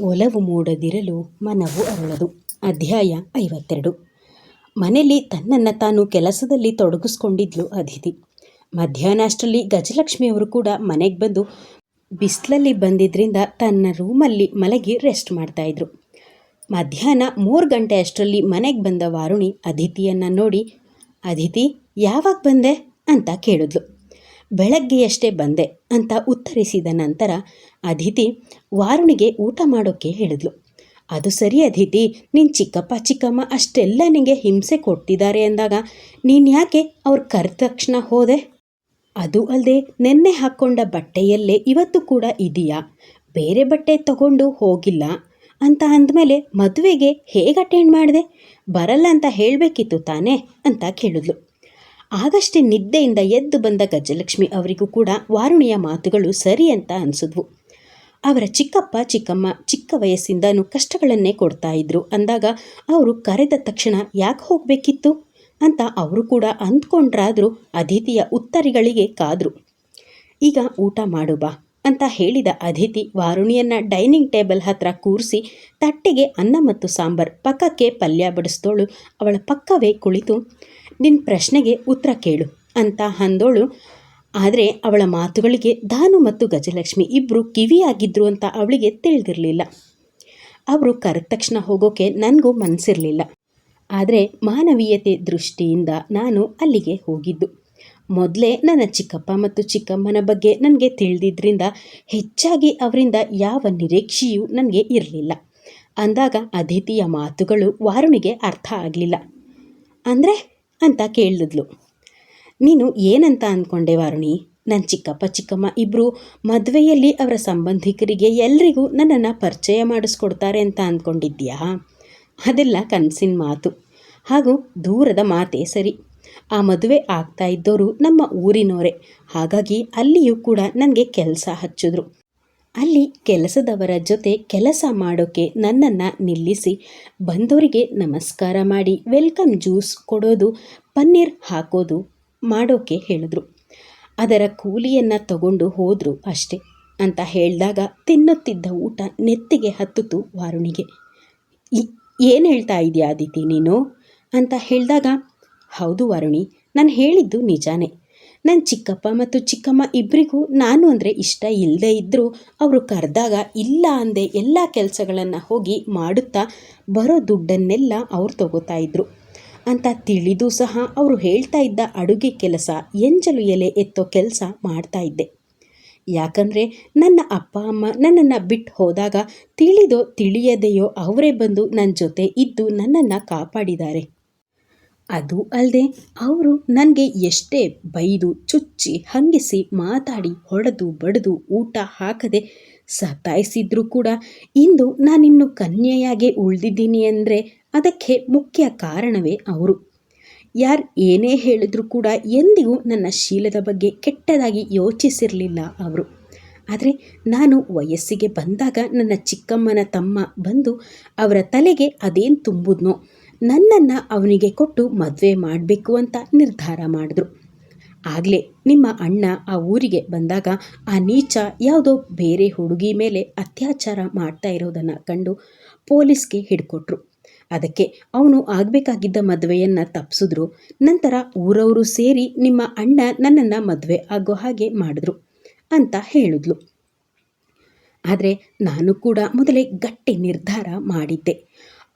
ಒಲವು ಮೂಡದಿರಲು ಮನವು ಅರಳದು. ಅಧ್ಯಾಯ ಐವತ್ತೆರಡು. ಮನೆಯಲ್ಲಿ ತನ್ನನ್ನು ತಾನು ಕೆಲಸದಲ್ಲಿ ತೊಡಗಿಸ್ಕೊಂಡಿದ್ಲು ಅದಿತಿ ಮಧ್ಯಾಹ್ನ ಅಷ್ಟರಲ್ಲಿ ಗಜಲಕ್ಷ್ಮಿಯವರು ಕೂಡ ಮನೆಗೆ ಬಂದು ಬಿಸಿಲಲ್ಲಿ ಬಂದಿದ್ದರಿಂದ ತನ್ನ ರೂಮಲ್ಲಿ ಮಲಗಿ ರೆಸ್ಟ್ ಮಾಡ್ತಾಯಿದ್ರು ಮಧ್ಯಾಹ್ನ ಮೂರು ಗಂಟೆ ಅಷ್ಟರಲ್ಲಿ ಮನೆಗೆ ಬಂದ ವಾರುಣಿ ಅದಿತಿಯನ್ನು ನೋಡಿ ಅದಿತಿ ಯಾವಾಗ ಬಂದೆ? ಅಂತ ಕೇಳಿದ್ಲು. ಬೆಳಗ್ಗೆಯಷ್ಟೇ ಬಂದೆ ಅಂತ ಉತ್ತರಿಸಿದ ನಂತರ ಅದಿತಿ ವಾರುಣಿಗೆ ಊಟ ಮಾಡೋಕ್ಕೆ ಹೇಳಿದ್ಲು. ಅದು ಸರಿ ಅದಿತಿ ನಿನ್ನ ಚಿಕ್ಕಪ್ಪ ಚಿಕ್ಕಮ್ಮ ಅಷ್ಟೆಲ್ಲ ನಿನಗೆ ಹಿಂಸೆ ಕೊಟ್ಟಿದ್ದಾರೆ ಅಂದಾಗ ನೀನು ಯಾಕೆ ಅವ್ರು ಕರೆದ ತಕ್ಷಣ ಹೋದೆ? ಅದು ಅಲ್ಲದೆ ನೆನ್ನೆ ಹಾಕ್ಕೊಂಡ ಬಟ್ಟೆಯಲ್ಲೇ ಇವತ್ತು ಕೂಡ ಇದೆಯಾ? ಬೇರೆ ಬಟ್ಟೆ ತಗೊಂಡು ಹೋಗಿಲ್ಲ ಅಂತ ಅಂದಮೇಲೆ ಮದುವೆಗೆ ಹೇಗೆ ಅಟೆಂಡ್ ಮಾಡಿದೆ? ಬರಲ್ಲ ಅಂತ ಹೇಳಬೇಕಿತ್ತು ತಾನೇ ಅಂತ ಕೇಳಿದ್ಲು. ಆಗಷ್ಟೇ ನಿದ್ದೆಯಿಂದ ಎದ್ದು ಬಂದ ಗಜಲಕ್ಷ್ಮಿ ಅವರಿಗೂ ಕೂಡ ವಾರುಣಿಯ ಮಾತುಗಳು ಸರಿ ಅಂತ ಅನಿಸಿದ್ವು. ಅವರ ಚಿಕ್ಕಪ್ಪ, ಚಿಕ್ಕಮ್ಮ, ಚಿಕ್ಕ ವಯಸ್ಸಿಂದನೂ ಕಷ್ಟಗಳನ್ನೇ ಕೊಡ್ತಾ ಇದ್ರು. ಅಂದಾಗ ಅವರು ಕರೆದ ತಕ್ಷಣ ಯಾಕೆ ಹೋಗಬೇಕಿತ್ತು? ಅಂತ ಅವರು ಕೂಡ ಅಂದ್ಕೊಂಡ್ರಾದರೂ ಅದಿತಿಯ ಉತ್ತರಿಗಳಿಗೆ ಕಾದರು. ಈಗ ಊಟ ಮಾಡು ಬಾ ಅಂತ ಹೇಳಿದ ಅದಿತಿ ವಾರುಣಿಯನ್ನು ಡೈನಿಂಗ್ ಟೇಬಲ್ ಹತ್ರ ಕೂರಿಸಿ ತಟ್ಟೆಗೆ ಅನ್ನ ಮತ್ತು ಸಾಂಬಾರ್ ಪಕ್ಕಕ್ಕೆ ಪಲ್ಯ ಬಡಿಸ್ತೋಳು ಅವಳ ಪಕ್ಕವೇ ಕುಳಿತು ನಿನ್ನ ಪ್ರಶ್ನೆಗೆ ಉತ್ತರ ಕೇಳು ಅಂತ ಅಂದೋಳು. ಆದರೆ ಅವಳ ಮಾತುಗಳಿಗೆ ದಾನು ಮತ್ತು ಗಜಲಕ್ಷ್ಮಿ ಇಬ್ಬರು ಕಿವಿಯಾಗಿದ್ರು ಅಂತ ಅವಳಿಗೆ ತಿಳಿದಿರಲಿಲ್ಲ. ಅವರು ಕರೆದ ತಕ್ಷಣ ಹೋಗೋಕೆ ನನಗೂ ಮನಸ್ಸಿರಲಿಲ್ಲ ಆದರೆ ಮಾನವೀಯತೆ ದೃಷ್ಟಿಯಿಂದ ನಾನು ಅಲ್ಲಿಗೆ ಹೋಗಿದ್ದು. ಮೊದಲೇ ನನ್ನ ಚಿಕ್ಕಪ್ಪ ಮತ್ತು ಚಿಕ್ಕಮ್ಮನ ಬಗ್ಗೆ ನನಗೆ ತಿಳಿದಿದ್ದರಿಂದ ಹೆಚ್ಚಾಗಿ ಅವರಿಂದ ಯಾವ ನಿರೀಕ್ಷೆಯೂ ನನಗೆ ಇರಲಿಲ್ಲ. ಅಂದಾಗ ಅದಿತಿಯ ಮಾತುಗಳು ವಾರುಣಿಗೆ ಅರ್ಥ ಆಗಲಿಲ್ಲ. ಅಂದರೆ ಅಂತ ಕೇಳಿದ್ಲು ನೀನು ಏನಂತ ಅಂದ್ಕೊಂಡೆ ವಾರುಣಿ? ನನ್ನ ಚಿಕ್ಕಪ್ಪ ಚಿಕ್ಕಮ್ಮ ಇಬ್ಬರು ಮದುವೆಯಲ್ಲಿ ಅವರ ಸಂಬಂಧಿಕರಿಗೆ ಎಲ್ರಿಗೂ ನನ್ನನ್ನು ಪರಿಚಯ ಮಾಡಿಸ್ಕೊಡ್ತಾರೆ ಅಂತ ಅಂದ್ಕೊಂಡಿದ್ಯಾ ಅದೆಲ್ಲ ಕನಸಿನ ಮಾತು. ಹಾಗೂ ದೂರದ ಮಾತೇ ಸರಿ. ಆ ಮದುವೆ ಆಗ್ತಾ ಇದ್ದವರು ನಮ್ಮ ಊರಿನವರೇ ಹಾಗಾಗಿ ಅಲ್ಲಿಯೂ ಕೂಡ ನನಗೆ ಕೆಲಸ ಹಚ್ಚಿದ್ರು. ಅಲ್ಲಿ ಕೆಲಸದವರ ಜೊತೆ ಕೆಲಸ ಮಾಡೋಕ್ಕೆ ನನ್ನನ್ನು ನಿಲ್ಲಿಸಿ ಬಂದವರಿಗೆ ನಮಸ್ಕಾರ ಮಾಡಿ, ವೆಲ್ಕಮ್ ಜ್ಯೂಸ್ ಕೊಡೋದು ಪನ್ನೀರ್ ಹಾಕೋದು ಮಾಡೋಕೆ ಹೇಳಿದ್ರು. ಅದರ ಕೂಲಿಯನ್ನು ತಗೊಂಡು ಹೋದರು ಅಷ್ಟೆ ಅಂತ ಹೇಳಿದಾಗ ತಿನ್ನುತ್ತಿದ್ದ ಊಟ ನೆತ್ತಿಗೆ ಹತ್ತಿತು ವಾರುಣಿಗೆ. ಏನು ಹೇಳ್ತಾ ಇದೆಯಾ ಅದಿತಿ ನೀನು? ಅಂತ ಹೇಳಿದಾಗ, ಹೌದು ವಾರುಣಿ, ನಾನು ಹೇಳಿದ್ದು ನಿಜಾನೇ. ನನ್ನ ಚಿಕ್ಕಪ್ಪ ಮತ್ತು ಚಿಕ್ಕಮ್ಮ ಇಬ್ಬರಿಗೂ ನಾನು ಅಂದರೆ ಇಷ್ಟ ಇಲ್ಲದೇ ಇದ್ದರೂ ಅವರು ಕರೆದಾಗ ಇಲ್ಲ ಅಂದೆ ಎಲ್ಲ ಕೆಲಸಗಳನ್ನು ಹೋಗಿ ಮಾಡುತ್ತಾ ಬರೋ ದುಡ್ಡನ್ನೆಲ್ಲ ಅವ್ರು ತಗೋತಾ ಇದ್ರು. ಅಂತ ತಿಳಿದು ಸಹ ಅವರು ಹೇಳ್ತಾ ಇದ್ದ ಅಡುಗೆ ಕೆಲಸ ಎಂಜಲು ಎಲೆ ಎತ್ತೋ ಕೆಲಸ ಮಾಡ್ತಾ ಇದ್ದೆ. ಯಾಕಂದರೆ ನನ್ನ ಅಪ್ಪ, ಅಮ್ಮ ನನ್ನನ್ನು ಬಿಟ್ಟು ಹೋದಾಗ ತಿಳಿದೋ ತಿಳಿಯದೆಯೋ ಅವರೇ ಬಂದು ನನ್ನ ಜೊತೆ ಇದ್ದು ನನ್ನನ್ನು ಕಾಪಾಡಿದ್ದಾರೆ. ಅದು ಅಲ್ಲದೆ ಅವರು ನನಗೆ ಎಷ್ಟೇ ಬೈದು, ಚುಚ್ಚಿ, ಹಂಗಿಸಿ ಮಾತಾಡಿ ಹೊಡೆದು, ಬಡಿದು ಊಟ ಹಾಕದೆ ಸತಾಯಿಸಿದ್ರೂ ಕೂಡ ಇಂದು ನಾನಿನ್ನು ಕನ್ಯೆಯಾಗೆ ಉಳಿದಿದ್ದೀನಿ ಅಂದರೆ ಅದಕ್ಕೆ ಮುಖ್ಯ ಕಾರಣವೇ ಅವರು. ಯಾರು ಏನೇ ಹೇಳಿದ್ರು ಕೂಡ ಎಂದಿಗೂ ನನ್ನ ಶೀಲದ ಬಗ್ಗೆ ಕೆಟ್ಟದಾಗಿ ಯೋಚಿಸಿರಲಿಲ್ಲ ಅವರು. ಆದರೆ ನಾನು ವಯಸ್ಸಿಗೆ ಬಂದಾಗ ನನ್ನ ಚಿಕ್ಕಮ್ಮನ ತಮ್ಮ ಬಂದು ಅವರ ತಲೆಗೆ ಅದೇನು ತುಂಬಿದ್ನೋ, ನನ್ನನ್ನು ಅವನಿಗೆ ಕೊಟ್ಟು ಮದುವೆ ಮಾಡಬೇಕು ಅಂತ ನಿರ್ಧಾರ ಮಾಡಿದ್ರು. ಆಗಲೇ ನಿಮ್ಮ ಅಣ್ಣ ಆ ಊರಿಗೆ ಬಂದಾಗ ಆ ನೀಚ ಯಾವುದೋ ಬೇರೆ ಹುಡುಗಿ ಮೇಲೆ ಅತ್ಯಾಚಾರ ಮಾಡ್ತಾ ಇರೋದನ್ನು ಕಂಡು ಪೊಲೀಸ್ಗೆ ಹಿಡ್ಕೊಟ್ರು. ಅದಕ್ಕೆ ಅವನು ಆಗಬೇಕಾಗಿದ್ದ ಮದುವೆಯನ್ನು ತಪ್ಪಿಸಿದ್ರು ನಂತರ ಊರವರು ಸೇರಿ ನಿಮ್ಮ ಅಣ್ಣ ನನ್ನನ್ನು ಮದುವೆ ಆಗೋ ಹಾಗೆ ಮಾಡಿದ್ರು ಅಂತ ಹೇಳಿದ್ಲು. ಆದರೆ ನಾನು ಕೂಡ ಮೊದಲೇ ಗಟ್ಟಿ ನಿರ್ಧಾರ ಮಾಡಿದ್ದೆ.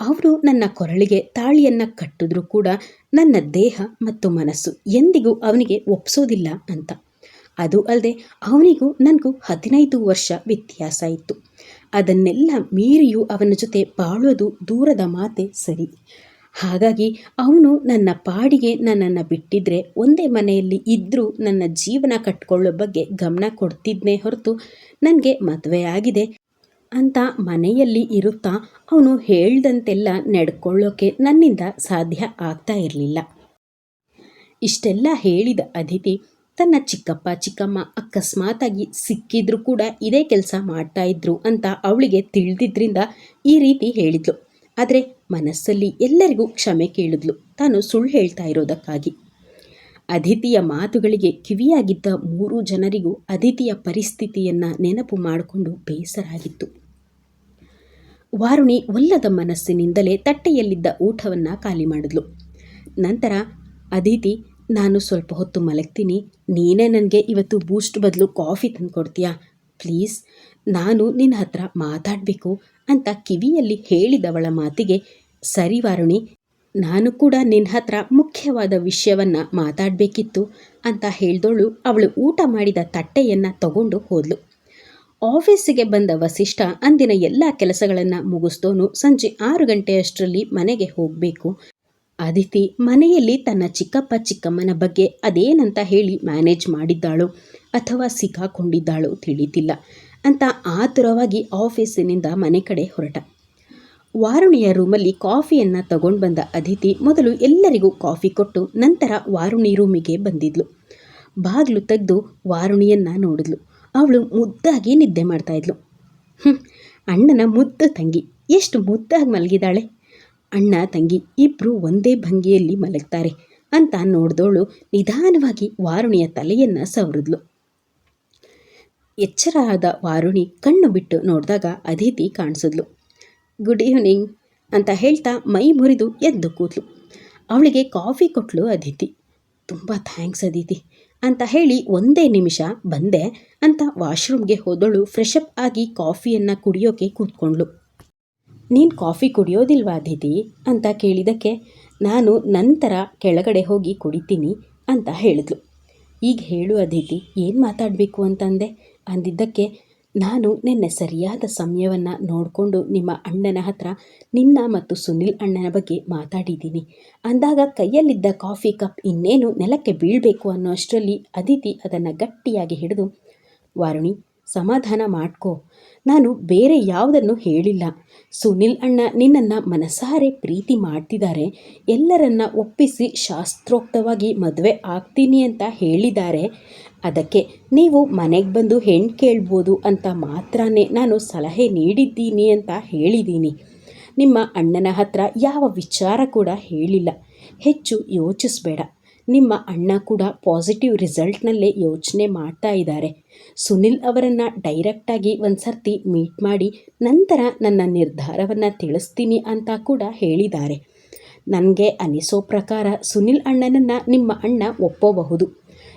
ಅವರು ನನ್ನ ಕೊರಳಿಗೆ ತಾಳಿಯನ್ನು ಕಟ್ಟಿದ್ರೂ ಕೂಡ ನನ್ನ ದೇಹ ಮತ್ತು ಮನಸ್ಸು ಎಂದಿಗೂ ಅವನಿಗೆ ಒಪ್ಪಿಸೋದಿಲ್ಲ ಅಂತ. ಅದು ಅಲ್ಲದೆ ಅವನಿಗೂ ನನಗೂ ಹದಿನೈದು ವರ್ಷ ವ್ಯತ್ಯಾಸ ಇತ್ತು. ಅದನ್ನೆಲ್ಲ ಮೀರಿಯೂ ಅವನ ಜೊತೆ ಬಾಳೋದು ದೂರದ ಮಾತೆ ಸರಿ. ಹಾಗಾಗಿ ಅವನು ನನ್ನ ಪಾಡಿಗೆ ನನ್ನನ್ನು ಬಿಟ್ಟಿದ್ರೆ ಒಂದೇ ಮನೆಯಲ್ಲಿ ಇದ್ದರೂ ನನ್ನ ಜೀವನ ಕಟ್ಕೊಳ್ಳೋ ಬಗ್ಗೆ ಗಮನ ಕೊಡ್ತಿದ್ನೇ ಹೊರತು ನನಗೆ ಮದುವೆ ಆಗಿದೆ ಅಂತ ಮನೆಯಲ್ಲಿ ಇರುತ್ತಾ ಅವನು ಹೇಳ್ದಂತೆಲ್ಲ ನಡ್ಕೊಳ್ಳೋಕೆ ನನ್ನಿಂದ ಸಾಧ್ಯ ಆಗ್ತಾ ಇರಲಿಲ್ಲ. ಇಷ್ಟೆಲ್ಲ ಹೇಳಿದ ಅದಿತಿ ತನ್ನ ಚಿಕ್ಕಪ್ಪ, ಚಿಕ್ಕಮ್ಮ ಅಕಸ್ಮಾತಾಗಿ ಸಿಕ್ಕಿದ್ರು ಕೂಡ ಇದೇ ಕೆಲಸ ಮಾಡ್ತಾ ಇದ್ರು ಅಂತ ಅವಳಿಗೆ ತಿಳಿದಿದ್ರಿಂದ ಈ ರೀತಿ ಹೇಳಿದ್ಲು. ಆದರೆ ಮನಸ್ಸಲ್ಲಿ ಎಲ್ಲರಿಗೂ ಕ್ಷಮೆ ಕೇಳಿದ್ಲು. ತಾನು ಸುಳ್ಳು ಹೇಳ್ತಾ ಇರೋದಕ್ಕಾಗಿ. ಅದಿತಿಯ ಮಾತುಗಳಿಗೆ ಕಿವಿಯಾಗಿದ್ದ ಮೂರು ಜನರಿಗೂ ಅದಿತಿಯ ಪರಿಸ್ಥಿತಿಯನ್ನು ನೆನಪು ಮಾಡಿಕೊಂಡು ಬೇಸರ ಆಗಿತ್ತು ವಾರುಣಿ ಒಲ್ಲದ ಮನಸ್ಸಿನಿಂದಲೇ ತಟ್ಟೆಯಲ್ಲಿದ್ದ ಊಟವನ್ನು ಖಾಲಿ ಮಾಡಿದ್ಲು. ನಂತರ ಅದಿತಿ ನಾನು ಸ್ವಲ್ಪ ಹೊತ್ತು ಮಲಗ್ತೀನಿ. ನೀನೇ ನನಗೆ ಇವತ್ತು ಬೂಸ್ಟ್ ಬದಲು ಕಾಫಿ ತಂದು ಕೊಡ್ತೀಯಾ ಪ್ಲೀಸ್, ನಾನು ನಿನ್ನ ಹತ್ರ ಮಾತಾಡಬೇಕು ಅಂತ ಕಿವಿಯಲ್ಲಿ ಹೇಳಿದವಳ ಮಾತಿಗೆ, ಸರಿ ವಾರುಣಿ, ನಾನು ಕೂಡ ನಿನ್ನ ಹತ್ರ ಮುಖ್ಯವಾದ ವಿಷಯವನ್ನು ಮಾತಾಡಬೇಕಿತ್ತು ಅಂತ ಹೇಳ್ದೋಳು ಅವಳು ಊಟ ಮಾಡಿದ ತಟ್ಟೆಯನ್ನು ತಗೊಂಡು ಹೋದ್ಲು. ಆಫೀಸಿಗೆ ಬಂದ ವಸಿಷ್ಠ ಅಂದಿನ ಎಲ್ಲ ಕೆಲಸಗಳನ್ನು ಮುಗಿಸ್ದೋನು ಸಂಜೆ ಆರು ಗಂಟೆಯಷ್ಟರಲ್ಲಿ ಮನೆಗೆ ಹೋಗಬೇಕು. ಅದಿತಿ ಮನೆಯಲ್ಲಿ ತನ್ನ ಚಿಕ್ಕಪ್ಪ ಚಿಕ್ಕಮ್ಮನ ಬಗ್ಗೆ ಅದೇನಂತ ಹೇಳಿ ಮ್ಯಾನೇಜ್ ಮಾಡಿದ್ದಾಳು ಅಥವಾ ಸಿಕ್ಕಾಕೊಂಡಿದ್ದಾಳೋ ತಿಳಿದಿಲ್ಲ ಅಂತ ಆತುರವಾಗಿ ಆಫೀಸಿನಿಂದ ಮನೆ ಕಡೆ ಹೊರಟ. ವಾರುಣಿಯ ರೂಮಲ್ಲಿ ಕಾಫಿಯನ್ನು ತಗೊಂಡು ಬಂದ ಅದಿತಿ ಮೊದಲು ಎಲ್ಲರಿಗೂ ಕಾಫಿ ಕೊಟ್ಟು ನಂತರ ವಾರುಣಿ ರೂಮಿಗೆ ಬಂದಿದ್ಲು. ಬಾಗಿಲು ತೆಗೆದು ವಾರುಣಿಯನ್ನು ನೋಡಿದ್ಲು. ಅವಳು ಮುದ್ದಾಗಿ ನಿದ್ದೆ ಮಾಡ್ತಾಯಿದ್ಲು ಹ್ಞೂ ಅಣ್ಣನ ಮುದ್ದು ತಂಗಿ. ಎಷ್ಟು ಮುದ್ದಾಗಿ ಮಲಗಿದಾಳೆ ಅಣ್ಣ, ತಂಗಿ ಇಬ್ಬರು ಒಂದೇ ಭಂಗಿಯಲ್ಲಿ ಮಲಗ್ತಾರೆ. ಅಂತ ನೋಡಿದೋಳು ನಿಧಾನವಾಗಿ ವಾರುಣಿಯ ತಲೆಯನ್ನು ಸವರಿದ್ಲು. ಎಚ್ಚರ ಆದ ವಾರುಣಿ ಕಣ್ಣು ಬಿಟ್ಟು ನೋಡಿದಾಗ ಅದಿತಿ ಕಾಣಿಸಿದ್ಲು. ಗುಡ್ ಈವ್ನಿಂಗ್ ಅಂತ ಹೇಳ್ತಾ ಮೈ ಮುರಿದು ಎದ್ದು ಕೂತ್ಲು ಅವಳಿಗೆ ಕಾಫಿ ಕೊಟ್ಲು ಅದಿತಿ. ತುಂಬ ಥ್ಯಾಂಕ್ಸ್ ಅದಿತಿ ಅಂತ ಹೇಳಿ ಒಂದೇ ನಿಮಿಷ ಬಂದೆ ಅಂತ ವಾಶ್ರೂಮ್ಗೆ ಹೋದಳು ಫ್ರೆಶಪ್ ಆಗಿ ಕಾಫಿಯನ್ನು ಕುಡಿಯೋಕೆ ಕೂತ್ಕೊಂಡ್ಳು. ನೀನು ಕಾಫಿ ಕುಡಿಯೋದಿಲ್ವಾ ಅದಿತಿ ಅಂತ ಕೇಳಿದಕ್ಕೆ ನಾನು ನಂತರ ಕೆಳಗಡೆ ಹೋಗಿ ಕುಡಿತೀನಿ ಅಂತ ಹೇಳಿದ್ಲು. ಈಗ ಹೇಳು ಅದಿತಿ ಏನು ಮಾತಾಡಬೇಕು ಅಂತಂದೆ? ಅಂದಿದ್ದಕ್ಕೆ ನಾನು ನಿನ್ನೆ ಸರಿಯಾದ ಸಮಯವನ್ನು ನೋಡಿಕೊಂಡು ನಿಮ್ಮ ಅಣ್ಣನ ಹತ್ರ ನಿನ್ನ ಮತ್ತು ಸುನಿಲ್ ಅಣ್ಣನ ಬಗ್ಗೆ ಮಾತಾಡಿದ್ದೀನಿ. ಅಂದಾಗ ಕೈಯಲ್ಲಿದ್ದ ಕಾಫಿ ಕಪ್ ಇನ್ನೇನು ನೆಲಕ್ಕೆ ಬೀಳಬೇಕು ಅನ್ನೋ ಅಷ್ಟರಲ್ಲಿ ಅದಿತಿ ಅದನ್ನು ಗಟ್ಟಿಯಾಗಿ ಹಿಡಿದು, ವಾರುಣಿ ಸಮಾಧಾನ ಮಾಡ್ಕೋ. ನಾನು ಬೇರೆ ಯಾವುದನ್ನು ಹೇಳಿಲ್ಲ. ಸುನಿಲ್ ಅಣ್ಣ ನಿನ್ನನ್ನು ಮನಸಾರೆ ಪ್ರೀತಿ ಮಾಡ್ತಿದ್ದಾರೆ. ಎಲ್ಲರನ್ನ ಒಪ್ಪಿಸಿ ಶಾಸ್ತ್ರೋಕ್ತವಾಗಿ ಮದುವೆ ಆಗ್ತೀನಿ ಅಂತ ಹೇಳಿದ್ದಾರೆ. ಅದಕ್ಕೆ ನೀವು ಮನೆಗೆ ಬಂದು ಹೆಣ್ಣು ಕೇಳ್ಬೋದು ಅಂತ ಮಾತ್ರನೇ ನಾನು ಸಲಹೆ ನೀಡಿದ್ದೀನಿ ಅಂತ ಹೇಳಿದ್ದೀನಿ. ನಿಮ್ಮ ಅಣ್ಣನ ಹತ್ರ ಯಾವ ವಿಚಾರ ಕೂಡ ಹೇಳಿಲ್ಲ. ಹೆಚ್ಚು ಯೋಚಿಸಬೇಡ. ನಿಮ್ಮ ಅಣ್ಣ ಕೂಡ ಪಾಸಿಟಿವ್ ರಿಸಲ್ಟ್ನಲ್ಲೇ ಯೋಚನೆ ಮಾಡ್ತಾ ಇದ್ದಾರೆ. ಸುನಿಲ್ ಅವರನ್ನು ಡೈರೆಕ್ಟಾಗಿ ಒಂದು ಸರ್ತಿ ಮೀಟ್ ಮಾಡಿ ನಂತರ ನನ್ನ ನಿರ್ಧಾರವನ್ನು ತಿಳಿಸ್ತೀನಿ ಅಂತ ಕೂಡ ಹೇಳಿದ್ದಾರೆ. ನನಗೆ ಅನಿಸೋ ಪ್ರಕಾರ ಸುನಿಲ್ ಅಣ್ಣನನ್ನು ನಿಮ್ಮ ಅಣ್ಣ ಒಪ್ಪಬಹುದು.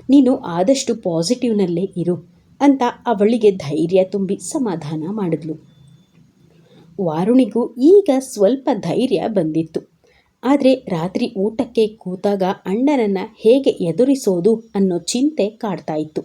ನೀನು ಆದಷ್ಟು ಪಾಸಿಟಿವ್ನಲ್ಲೇ ಇರು ಅಂತ ಅವಳಿಗೆ ಧೈರ್ಯ ತುಂಬಿ ಸಮಾಧಾನ ಮಾಡಿದ್ಲು. ವಾರುಣಿಗೂ ಈಗ ಸ್ವಲ್ಪ ಧೈರ್ಯ ಬಂದಿತ್ತು. ಆದರೆ ರಾತ್ರಿ ಊಟಕ್ಕೆ ಕೂತಾಗ ಅಣ್ಣನನ್ನು ಹೇಗೆ ಎದುರಿಸೋದು ಅನ್ನೋ ಚಿಂತೆ ಕಾಡ್ತಾ ಇತ್ತು.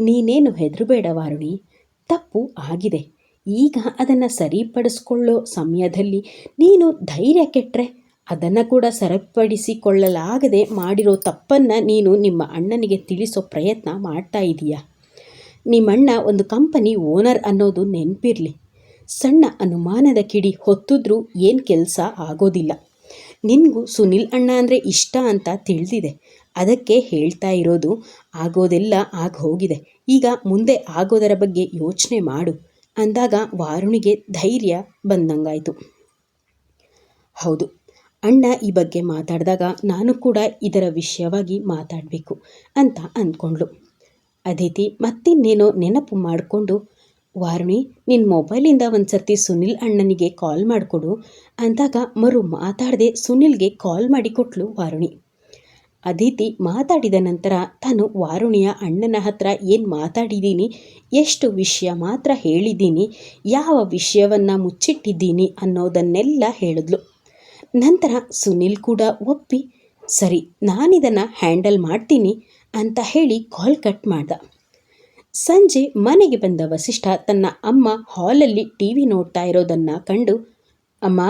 ನೀನೇನು ಹೆದರಬೇಡ ವಾರುಣಿ, ತಪ್ಪು ಆಗಿದೆ. ಈಗ ಅದನ್ನು ಸರಿಪಡಿಸ್ಕೊಳ್ಳೋ ಸಮಯದಲ್ಲಿ ನೀನು ಧೈರ್ಯ ಕೆಟ್ಟರೆ ಅದನ್ನು ಕೂಡ ಸರಿಪಡಿಸಿಕೊಳ್ಳಲಾಗದೆ ಮಾಡಿರೋ ತಪ್ಪನ್ನು ನೀನು ನಿಮ್ಮ ಅಣ್ಣನಿಗೆ ತಿಳಿಸೋ ಪ್ರಯತ್ನ ಮಾಡ್ತಾ ಇದೀಯಾ? ನಿಮ್ಮಣ್ಣ ಒಂದು ಕಂಪನಿ ಓನರ್ ಅನ್ನೋದು ನೆನಪಿರಲಿ. ಸಣ್ಣ ಅನುಮಾನದ ಕಿಡಿ ಹೊತ್ತಿದ್ರೂ ಏನು ಕೆಲಸ ಆಗೋದಿಲ್ಲ. ನಿನಗೂ ಸುನಿಲ್ ಅಣ್ಣ ಅಂದರೆ ಇಷ್ಟ ಅಂತ ತಿಳಿದಿದೆ. ಅದಕ್ಕೆ ಹೇಳ್ತಾ ಇರೋದು ಆಗೋದೆಲ್ಲ ಆಗ ಹೋಗಿದೆ. ಈಗ ಮುಂದೆ ಆಗೋದರ ಬಗ್ಗೆ ಯೋಚನೆ ಮಾಡು ಅಂದಾಗ ವಾರುಣಿಗೆ ಧೈರ್ಯ ಬಂದಂಗಾಯಿತು. ಹೌದು, ಅಣ್ಣ ಈ ಬಗ್ಗೆ ಮಾತಾಡಿದಾಗ ನಾನು ಕೂಡ ಇದರ ವಿಷಯವಾಗಿ ಮಾತಾಡಬೇಕು ಅಂತ ಅಂದ್ಕೊಂಡ್ಳು. ಅದಿತಿ ಮತ್ತಿನ್ನೇನೋ ನೆನಪು ಮಾಡಿಕೊಂಡು ವಾರುಣಿ ನಿನ್ನ ಮೊಬೈಲಿಂದ ಒಂದು ಸರ್ತಿ ಸುನಿಲ್ ಅಣ್ಣನಿಗೆ ಕಾಲ್ ಮಾಡಿಕೊಡು ಅಂದಾಗ ಮರು ಮಾತಾಡದೆ ಸುನಿಲ್ಗೆ ಕಾಲ್ ಮಾಡಿ ಕೊಟ್ಟಳು ವಾರುಣಿ. ಅದಿತಿ ಮಾತಾಡಿದ ನಂತರ ತಾನು ವಾರುಣಿಯ ಅಣ್ಣನ ಹತ್ರ ಏನು ಮಾತಾಡಿದ್ದೀನಿ ಎಷ್ಟು ವಿಷಯ ಮಾತ್ರ ಹೇಳಿದ್ದೀನಿ ಯಾವ ವಿಷಯವನ್ನು ಮುಚ್ಚಿಟ್ಟಿದ್ದೀನಿ ಅನ್ನೋದನ್ನೆಲ್ಲ ಹೇಳಿದ್ಲು. ನಂತರ ಸುನಿಲ್ ಕೂಡ ಒಪ್ಪಿ, ಸರಿ ನಾನಿದನ್ನು ಹ್ಯಾಂಡಲ್ ಮಾಡ್ತೀನಿ ಅಂತ ಹೇಳಿ ಕಾಲ್ ಕಟ್ ಮಾಡ್ದ. ಸಂಜೆ ಮನೆಗೆ ಬಂದ ವಸಿಷ್ಠ ತನ್ನ ಅಮ್ಮ ಹಾಲಲ್ಲಿ ಟಿ ವಿ ನೋಡ್ತಾ ಇರೋದನ್ನು ಕಂಡು, ಅಮ್ಮ,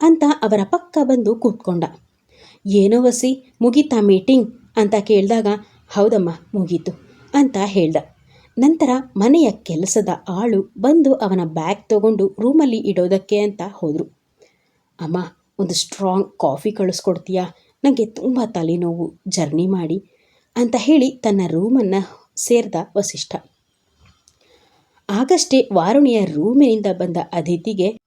ಅಂತ ಅವರ ಪಕ್ಕ ಬಂದು ಕೂತ್ಕೊಂಡ. ಏನೋ ವಸಿ, ಮುಗೀತಾ ಮೀಟಿಂಗ್ ಅಂತ ಕೇಳಿದಾಗ, ಹೌದಮ್ಮ, ಮುಗೀತು, ಅಂತ ಹೇಳ್ದ. ನಂತರ ಮನೆಯ ಕೆಲಸದ ಆಳು ಬಂದು ಅವನ ಬ್ಯಾಗ್ ತಗೊಂಡು ರೂಮಲ್ಲಿ ಇಡೋದಕ್ಕೆ ಅಂತ ಹೋದರು. ಅಮ್ಮ, ಒಂದು ಸ್ಟ್ರಾಂಗ್ ಕಾಫಿ ಕಳಿಸ್ಕೊಡ್ತೀಯಾ? ನನಗೆ ತುಂಬ ತಲೆನೋವು, ಜರ್ನಿ ಮಾಡಿ, ಅಂತ ಹೇಳಿ ತನ್ನ ರೂಮನ್ನು ಸೇರಿದ ವಸಿಷ್ಠ. ಆಗಷ್ಟೇ ವಾರುಣಿಯ ರೂಮಿನಿಂದ ಬಂದ ಅತಿಥಿಗೆ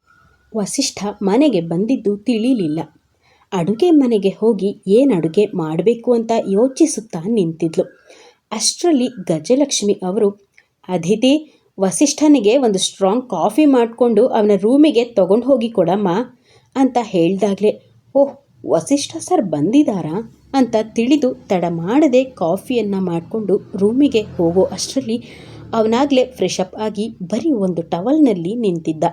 ವಸಿಷ್ಠ ಮನೆಗೆ ಬಂದಿದ್ದು ತಿಳಿಲಿಲ್ಲ. ಅಡುಗೆ ಮನೆಗೆ ಹೋಗಿ ಏನು ಅಡುಗೆ ಮಾಡಬೇಕು ಅಂತ ಯೋಚಿಸುತ್ತಾ ನಿಂತಿದ್ಲು. ಅಷ್ಟರಲ್ಲಿ ಗಜಲಕ್ಷ್ಮಿ ಅವರು, ಅತಿಥಿ, ವಸಿಷ್ಠನಿಗೆ ಒಂದು ಸ್ಟ್ರಾಂಗ್ ಕಾಫಿ ಮಾಡಿಕೊಂಡು ಅವನ ರೂಮಿಗೆ ತಗೊಂಡು ಹೋಗಿ ಕೊಡಮ್ಮ ಅಂತ ಹೇಳ್ದಾಗಲೇ, ಓಹ್, ವಸಿಷ್ಠ ಸರ್ ಬಂದಿದ್ದಾರಾ? ಅಂತ ತಿಳಿದು ತಡ ಮಾಡದೆ ಕಾಫಿಯನ್ನು ಮಾಡಿಕೊಂಡು ರೂಮಿಗೆ ಹೋಗೋ ಅಷ್ಟರಲ್ಲಿ ಅವನಾಗಲೇ ಫ್ರೆಶ್ ಅಪ್ ಆಗಿ ಬರೀ ಒಂದು ಟವಲ್ನಲ್ಲಿ ನಿಂತಿದ್ದ.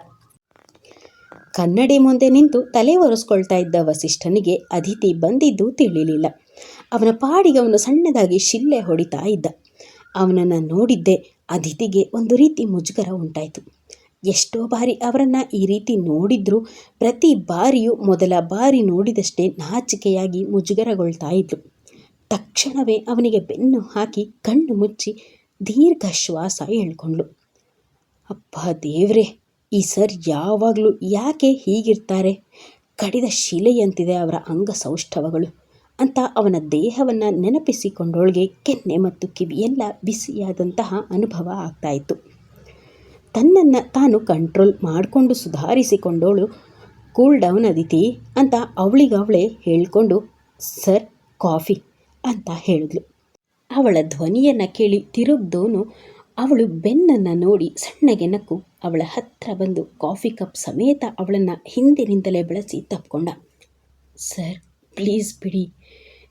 ಕನ್ನಡಿ ಮುಂದೆ ನಿಂತು ತಲೆ ಒರೆಸ್ಕೊಳ್ತಾ ಇದ್ದ ವಸಿಷ್ಠನಿಗೆ ಅತಿಥಿ ಬಂದಿದ್ದು ತಿಳಿಲಿಲ್ಲ. ಅವನ ಪಾಡಿಗೆ ಅವನು ಸಣ್ಣದಾಗಿ ಶಿಲ್ಲೆ ಹೊಡಿತಾ ಇದ್ದ. ಅವನನ್ನು ನೋಡಿದ್ದೆ ಅತಿಥಿಗೆ ಒಂದು ರೀತಿ ಮುಜುಗರ ಉಂಟಾಯಿತು. ಎಷ್ಟೋ ಬಾರಿ ಅವರನ್ನು ಈ ರೀತಿ ನೋಡಿದ್ರು ಪ್ರತಿ ಬಾರಿಯೂ ಮೊದಲ ಬಾರಿ ನೋಡಿದಷ್ಟೇ ನಾಚಿಕೆಯಾಗಿ ಮುಜುಗರಗೊಳ್ತಾ ಇದ್ಲು. ತಕ್ಷಣವೇ ಅವನಿಗೆ ಬೆನ್ನು ಹಾಕಿ ಕಣ್ಣು ಮುಚ್ಚಿ ದೀರ್ಘ ಶ್ವಾಸ ಹೇಳ್ಕೊಂಡ್ಳು. ಅಪ್ಪ ದೇವ್ರೆ, ಈ ಸರ್ ಯಾವಾಗಲೂ ಯಾಕೆ ಹೀಗಿರ್ತಾರೆ? ಕಡಿದ ಶಿಲೆಯಂತಿದೆ ಅವರ ಅಂಗಸೌಷ್ಠವಗಳು ಅಂತ ಅವನ ದೇಹವನ್ನು ನೆನಪಿಸಿಕೊಂಡೋಳಿಗೆ ಕೆನ್ನೆ ಮತ್ತು ಕಿವಿಯೆಲ್ಲ ಬಿಸಿಯಾದಂತಹ ಅನುಭವ ಆಗ್ತಾಯಿತ್ತು ತನ್ನನ್ನು ತಾನು ಕಂಟ್ರೋಲ್ ಮಾಡಿಕೊಂಡು ಸುಧಾರಿಸಿಕೊಂಡವಳು ಕೂಲ್ ಡೌನ್ ಅದಿತಿ ಅಂತ ಅವಳಿಗವಳೇ ಹೇಳಿಕೊಂಡು, ಸರ್, ಕಾಫಿ ಅಂತ ಹೇಳಿದ್ಲು. ಅವಳ ಧ್ವನಿಯನ್ನು ಕೇಳಿ ತಿರುಗ್ದೋನು ಅವಳು ಬೆನ್ನನ್ನು ನೋಡಿ ಸಣ್ಣಗೆ ನಕ್ಕು ಅವಳ ಹತ್ತಿರ ಬಂದು ಕಾಫಿ ಕಪ್ ಸಮೇತ ಅವಳನ್ನು ಹಿಂದಿನಿಂದಲೇ ಬಳಸಿ ತಪ್ಕೊಂಡ. ಸರ್, ಪ್ಲೀಸ್ ಬಿಡಿ,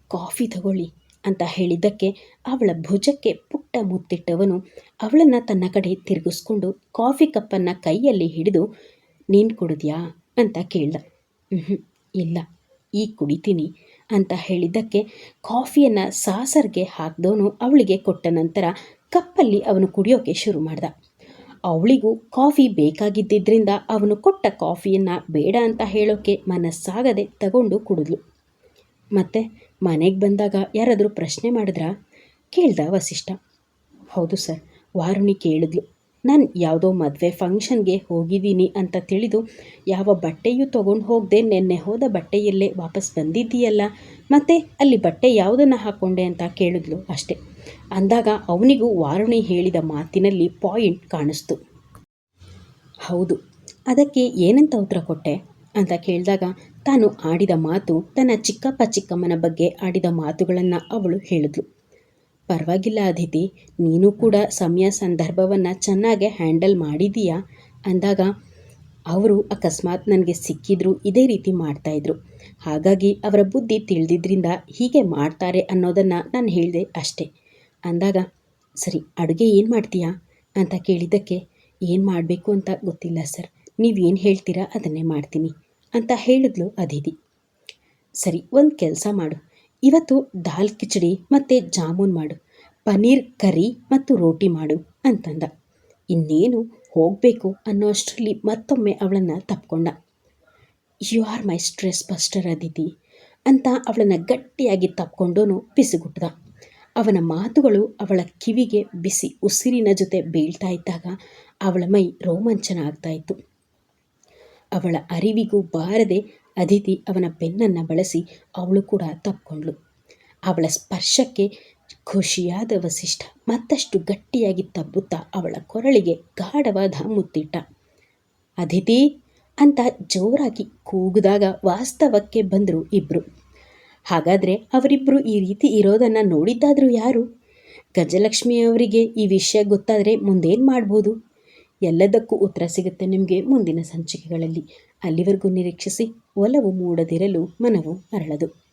ಕಾಫಿ ತಗೊಳ್ಳಿ ಅಂತ ಹೇಳಿದ್ದಕ್ಕೆ ಅವಳ ಭುಜಕ್ಕೆ ಪುಟ್ಟ ಮುತ್ತಿಟ್ಟವನು ಅವಳನ್ನು ತನ್ನ ಕಡೆ ತಿರುಗಿಸ್ಕೊಂಡು ಕಾಫಿ ಕಪ್ಪನ್ನು ಕೈಯಲ್ಲಿ ಹಿಡಿದು, ನೀನು ಕುಡಿದ್ಯಾ? ಅಂತ ಕೇಳ್ದ. ಇಲ್ಲ, ಈ ಕುಡಿತೀನಿ ಅಂತ ಹೇಳಿದ್ದಕ್ಕೆ ಕಾಫಿಯನ್ನು ಸಾಸರ್ಗೆ ಹಾಕಿದವನು ಅವಳಿಗೆ ಕೊಟ್ಟ ನಂತರ ಕಪ್ಪಲ್ಲಿ ಅವನು ಕುಡಿಯೋಕೆ ಶುರು ಮಾಡ್ದ. ಅವಳಿಗೂ ಕಾಫಿ ಬೇಕಾಗಿದ್ದರಿಂದ ಅವನು ಕೊಟ್ಟ ಕಾಫಿಯನ್ನು ಬೇಡ ಅಂತ ಹೇಳೋಕ್ಕೆ ಮನಸ್ಸಾಗದೆ ತಗೊಂಡು ಕುಡಿದ್ಲು. ಮತ್ತೆ ಮನೆಗೆ ಬಂದಾಗ ಯಾರಾದರೂ ಪ್ರಶ್ನೆ ಮಾಡಿದ್ರಾ? ಕೇಳ್ದ ವಸಿಷ್ಠ. ಹೌದು ಸರ್, ವಾರುಣಿ ಕೇಳಿದ್ಲು. ನಾನು ಯಾವುದೋ ಮದುವೆ ಫಂಕ್ಷನ್ಗೆ ಹೋಗಿದ್ದೀನಿ ಅಂತ ತಿಳಿದು ಯಾವ ಬಟ್ಟೆಯೂ ತೊಗೊಂಡು ಹೋಗದೆ ನೆನ್ನೆ ಹೋದ ಬಟ್ಟೆಯಲ್ಲೇ ವಾಪಸ್ ಬಂದಿದ್ದೀಯಲ್ಲ, ಮತ್ತು ಅಲ್ಲಿ ಬಟ್ಟೆ ಯಾವುದನ್ನು ಹಾಕ್ಕೊಂಡೆ ಅಂತ ಕೇಳಿದ್ಲು ಅಷ್ಟೆ. ಅಂದಾಗ ಅವನಿಗೂ ವಾರುಣಿ ಹೇಳಿದ ಮಾತಿನಲ್ಲಿ ಪಾಯಿಂಟ್ ಕಾಣಿಸ್ತು. ಹೌದು, ಅದಕ್ಕೆ ಏನಂತ ಉತ್ತರ ಕೊಟ್ಟೆ? ಅಂತ ಕೇಳಿದಾಗ ತಾನು ಆಡಿದ ಮಾತು ತನ್ನ ಚಿಕ್ಕಪ್ಪ ಚಿಕ್ಕಮ್ಮನ ಬಗ್ಗೆ ಆಡಿದ ಮಾತುಗಳನ್ನು ಅವಳು ಹೇಳಿದ್ಲು. ಪರವಾಗಿಲ್ಲ ಅದಿತಿ, ನೀನು ಕೂಡ ಸಮಯ ಸಂದರ್ಭವನ್ನು ಚೆನ್ನಾಗೆ ಹ್ಯಾಂಡಲ್ ಮಾಡಿದೀಯಾ ಅಂದಾಗ ಅವರು ಅಕಸ್ಮಾತ್ ನನಗೆ ಸಿಕ್ಕಿದ್ರು ಇದೇ ರೀತಿ ಮಾಡ್ತಾಯಿದ್ರು ಹಾಗಾಗಿ ಅವರ ಬುದ್ಧಿ ತಿಳಿದಿದ್ರಿಂದ ಹೀಗೆ ಮಾಡ್ತಾರೆ ಅನ್ನೋದನ್ನು ನಾನು ಹೇಳಿದೆ ಅಷ್ಟೇ. ಅಂದಾಗ, ಸರಿ, ಅಡುಗೆ ಏನು ಮಾಡ್ತೀಯಾ? ಅಂತ ಕೇಳಿದ್ದಕ್ಕೆ, ಏನು ಮಾಡಬೇಕು ಅಂತ ಗೊತ್ತಿಲ್ಲ ಸರ್. ನೀವು ಏನು ಹೇಳ್ತೀರಾ ಅದನ್ನೇ ಮಾಡ್ತೀನಿ. ಅಂತ ಹೇಳಿದ್ಲು ಅದಿತಿ. ಸರಿ, ಒಂದು ಕೆಲಸ ಮಾಡು. ಇವತ್ತು ದಾಲ್ ಕಿಚಡಿ ಮತ್ತು ಜಾಮೂನ್ ಮಾಡು. ಪನ್ನೀರ್ ಕರಿ ಮತ್ತು ರೋಟಿ ಮಾಡು ಅಂತಂದ. ಇನ್ನೇನು ಹೋಗಬೇಕು ಅನ್ನೋ ಅಷ್ಟರಲ್ಲಿ ಮತ್ತೊಮ್ಮೆ ಅವಳನ್ನು ತಪ್ಕೊಂಡ. You are my stress buster Aditi ಅಂತ ಅವಳನ್ನು ಗಟ್ಟಿಯಾಗಿ ತಪ್ಕೊಂಡೋನು ಬಿಸಿಗುಟ್ಟದ ಅವನ ಮಾತುಗಳು ಅವಳ ಕಿವಿಗೆ ಬಿಸಿ, ಉಸಿರಿನ ಜೊತೆ ಬೀಳ್ತಾ ಇದ್ದಾಗ ಅವಳ ಮೈ ರೋಮಾಂಚನ ಆಗ್ತಾ ಇತ್ತು. ಅವಳ ಅರಿವಿಗೂ ಬಾರದೆ ಅದಿತಿ ಅವನ ಬೆನ್ನನ್ನು ಬಳಸಿ ಅವಳು ಕೂಡ ತಪ್ಕೊಂಡ್ಳು. ಅವಳ ಸ್ಪರ್ಶಕ್ಕೆ ಖುಷಿಯಾದ ವಸಿಷ್ಠ ಮತ್ತಷ್ಟು ಗಟ್ಟಿಯಾಗಿ ತಬ್ಬುತ್ತಾ ಅವಳ ಕೊರಳಿಗೆ ಗಾಢವಾದ ಮುತ್ತಿಟ್ಟ. ಅದಿತಿ, ಅಂತ ಜೋರಾಗಿ ಕೂಗಿದಾಗ ವಾಸ್ತವಕ್ಕೆ ಬಂದರು ಇಬ್ಬರು ಹಾಗಾದರೆ ಅವರಿಬ್ಬರು ಈ ರೀತಿ ಇರೋದನ್ನು ನೋಡಿದ್ದಾದರೂ ಯಾರು? ಗಜಲಕ್ಷ್ಮಿಯವರಿಗೆ ಈ ವಿಷಯ ಗೊತ್ತಾದರೆ ಮುಂದೇನು ಮಾಡ್ಬೋದು? ಎಲ್ಲದಕ್ಕೂ ಉತ್ತರ ಸಿಗುತ್ತೆ ನಿಮಗೆ ಮುಂದಿನ ಸಂಚಿಕೆಗಳಲ್ಲಿ. ಅಲ್ಲಿವರೆಗೂ ನಿರೀಕ್ಷಿಸಿ ಒಲವು ಮೂಡದಿರಲು ಮನವು ಅರಳದು.